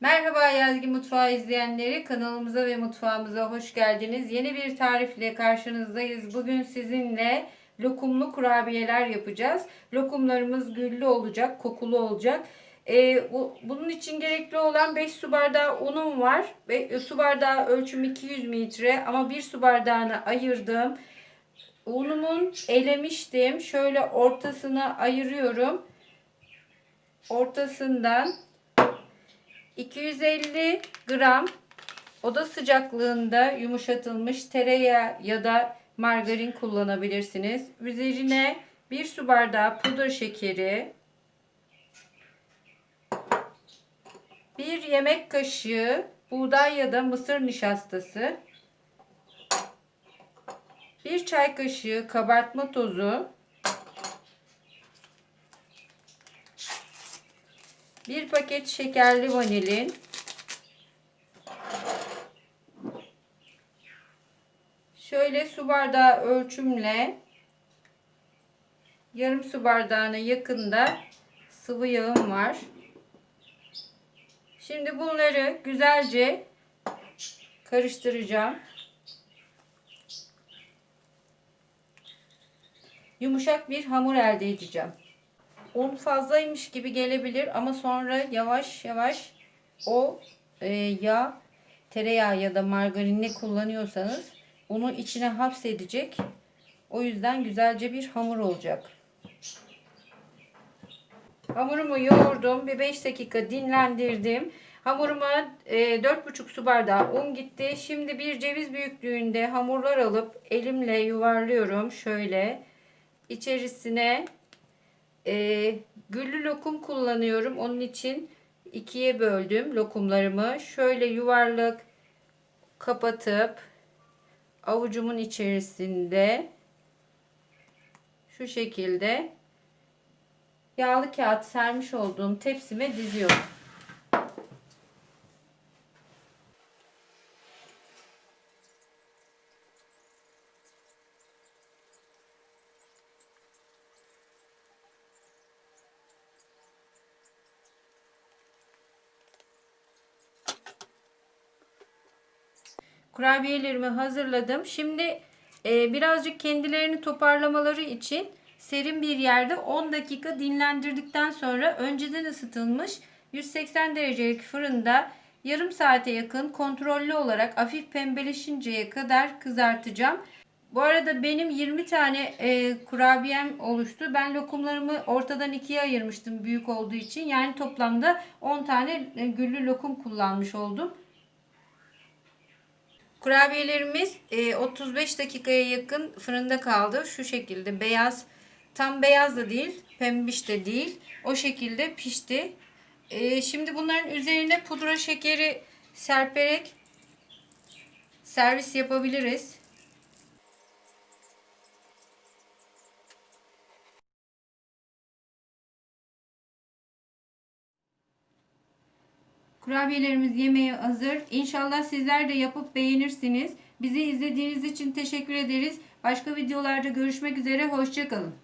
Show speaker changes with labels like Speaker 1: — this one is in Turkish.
Speaker 1: Merhaba Yazgi Mutfağı izleyenleri kanalımıza ve mutfağımıza hoş geldiniz. Yeni bir tarifle karşınızdayız. Bugün sizinle lokumlu kurabiyeler yapacağız. Lokumlarımız güllü olacak, kokulu olacak. Ee, bu, bunun için gerekli olan 5 su bardağı unum var. Ve su bardağı ölçüm 200 mililitre ama 1 su bardağını ayırdım. Unumun elemiştim. Şöyle ortasını ayırıyorum. Ortasından 250 gram oda sıcaklığında yumuşatılmış tereyağı ya da margarin kullanabilirsiniz. Üzerine 1 su bardağı pudra şekeri, 1 yemek kaşığı buğday ya da mısır nişastası, 1 çay kaşığı kabartma tozu, Bir paket şekerli vanilin. Şöyle su bardağı ölçümle yarım su bardağına yakında sıvı yağım var. Şimdi bunları güzelce karıştıracağım. Yumuşak bir hamur elde edeceğim un fazlaymış gibi gelebilir ama sonra yavaş yavaş o e, yağ tereyağı ya da margarini kullanıyorsanız onu içine hapsedecek. O yüzden güzelce bir hamur olacak. Hamurumu yoğurdum. Bir 5 dakika dinlendirdim. Hamuruma e, 4,5 su bardağı un gitti. Şimdi bir ceviz büyüklüğünde hamurlar alıp elimle yuvarlıyorum. Şöyle içerisine e, güllü lokum kullanıyorum. Onun için ikiye böldüm lokumlarımı. Şöyle yuvarlak kapatıp avucumun içerisinde şu şekilde yağlı kağıt sermiş olduğum tepsime diziyorum. Kurabiyelerimi hazırladım. Şimdi e, birazcık kendilerini toparlamaları için serin bir yerde 10 dakika dinlendirdikten sonra önceden ısıtılmış 180 derecelik fırında yarım saate yakın kontrollü olarak hafif pembeleşinceye kadar kızartacağım. Bu arada benim 20 tane e, kurabiyem oluştu. Ben lokumlarımı ortadan ikiye ayırmıştım büyük olduğu için. Yani toplamda 10 tane e, güllü lokum kullanmış oldum. Kurabiyelerimiz 35 e, dakikaya yakın fırında kaldı. Şu şekilde beyaz, tam beyaz da değil, pembiş de değil. O şekilde pişti. E, şimdi bunların üzerine pudra şekeri serperek servis yapabiliriz. Kurabiyelerimiz yemeğe hazır. İnşallah sizler de yapıp beğenirsiniz. Bizi izlediğiniz için teşekkür ederiz. Başka videolarda görüşmek üzere. Hoşçakalın.